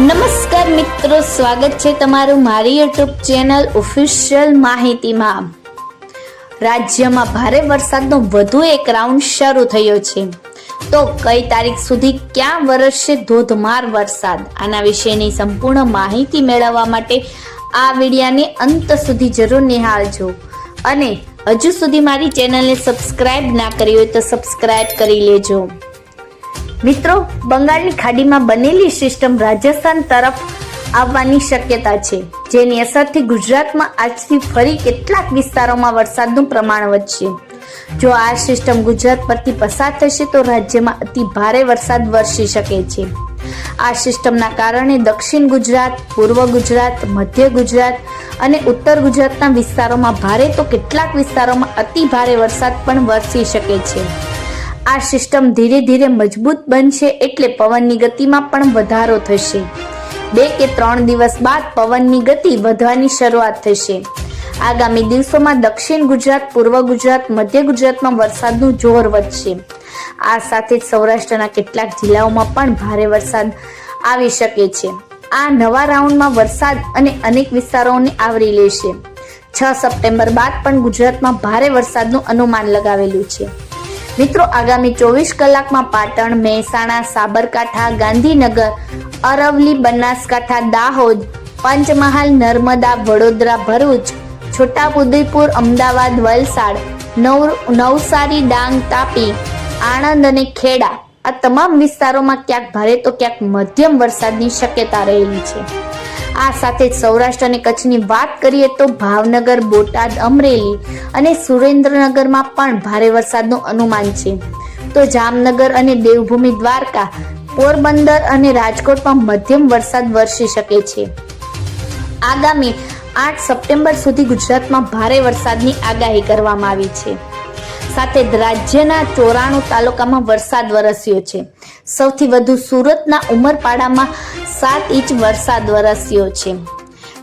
નમસ્કાર મિત્રો, સ્વાગત છે તમારું મારી યુટ્યુબ ચેનલ ઓફિશિયલ માહિતીમાં. રાજ્યમાં ભારે વરસાદનો વધુ એક રાઉન્ડ શરૂ થયો છે. તો કઈ તારીખ સુધી ક્યાં વરસશે ધોધમાર વરસાદ? આના વિશેની સંપૂર્ણ માહિતી મેળવવા માટે આ વિડિયાને અંત સુધી જરૂર નિહાળજો. અને હજુ સુધી મારી ચેનલને સબસ્ક્રાઇબ ના કરી હોય તો સબસ્ક્રાઇબ કરી લેજો. મિત્રો, બંગાળની ખાડીમાં બનેલી સિસ્ટમ રાજસ્થાન તરફ આવવાની શક્યતા છે, જેની અસરથી ગુજરાતમાં આજથી ફરી કેટલાક વિસ્તારોમાં વરસાદનું પ્રમાણ વધશે. જો આ સિસ્ટમ ગુજરાત પરથી પસાર થશે, તો રાજ્યમાં અતિ ભારે વરસાદ વરસી શકે છે. આ સિસ્ટમના કારણે દક્ષિણ ગુજરાત, પૂર્વ ગુજરાત, મધ્ય ગુજરાત અને ઉત્તર ગુજરાતના વિસ્તારોમાં ભારે તો કેટલાક વિસ્તારોમાં અતિ ભારે વરસાદ પણ વરસી શકે છે. આ સિસ્ટમ ધીરે ધીરે મજબૂત બનશે એટલે પવનની ગતિમાં પણ વધારો થશે. બે કે ત્રણ દિવસ બાદ પવનની ગતિ વધવાની શરૂઆત થશે. આગામી દિવસોમાં દક્ષિણ ગુજરાત, પૂર્વ ગુજરાત, મધ્ય ગુજરાતમાં વરસાદનું જોર વધશે. આ સાથે જ સૌરાષ્ટ્રના કેટલાક જિલ્લાઓમાં પણ ભારે વરસાદ આવી શકે છે. આ નવા રાઉન્ડમાં વરસાદ અને અનેક વિસ્તારોને આવરી લેશે. છ સપ્ટેમ્બર બાદ પણ ગુજરાતમાં ભારે વરસાદનું અનુમાન લગાવેલું છે. મિત્રો, આગામી ચોવીસ કલાકમાં પાટણ, મહેસાણા, સાબરકાંઠા, ગાંધીનગર અરવલી બનાસકાંઠા, દાહોદ, પંચમહાલ, નર્મદા, વડોદરા, ભરૂચ, છોટાઉદેપુર, અમદાવાદ, વલસાડ, નવ નવસારી, ડાંગ, તાપી, આણંદ અને ખેડા આ તમામ વિસ્તારોમાં ક્યાંક ભારે તો ક્યાંક મધ્યમ વરસાદની શક્યતા રહેલી છે. આ સાથે સૌરાષ્ટ્ર અને કચ્છની વાત કરીએ તો ભાવનગર, બોટાદ, અમરેલી અને સુરેન્દ્રનગરમાં પણ ભારે વરસાદનું અનુમાન છે. તો જામનગર અને દેવભૂમિ દ્વારકા, પોરબંદર અને રાજકોટમાં મધ્યમ વરસાદ વરસી શકે છે. આગામી આઠ સપ્ટેમ્બર સુધી ગુજરાતમાં ભારે વરસાદની આગાહી કરવામાં આવી છે. સાથે જ રાજ્યના ચોરાણું તાલુકામાં વરસાદ વરસ્યો છે. સૌથી વધુ સુરતના ઉમરપાડામાં સાત ઇંચ વરસાદ વરસ્યો છે.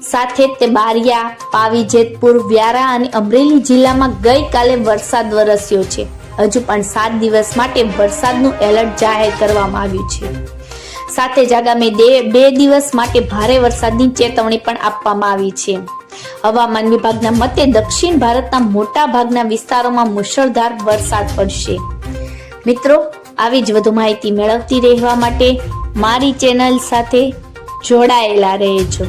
સાથે તે બારિયા પાવી જેતપુર વ્યારા અને અમરેલી જિલ્લામાં ગઈકાલે વરસાદ વરસ્યો છે. હજુ પણ સાત દિવસ માટે વરસાદનું એલર્ટ જાહેર કરવામાં આવ્યું છે. સાથે જ આગામી બે- દિવસ માટે ભારે વરસાદની ચેતવણી પણ આપવામાં આવી છે. હવામાન વિભાગના મતે દક્ષિણ ભારતના મોટા ભાગના વિસ્તારોમાં મુશળધાર વરસાદ પડશે. મિત્રો, આવી જ વધુ માહિતી મેળવતી રહેવા માટે મારી ચેનલ સાથે જોડાયેલા રહેજો.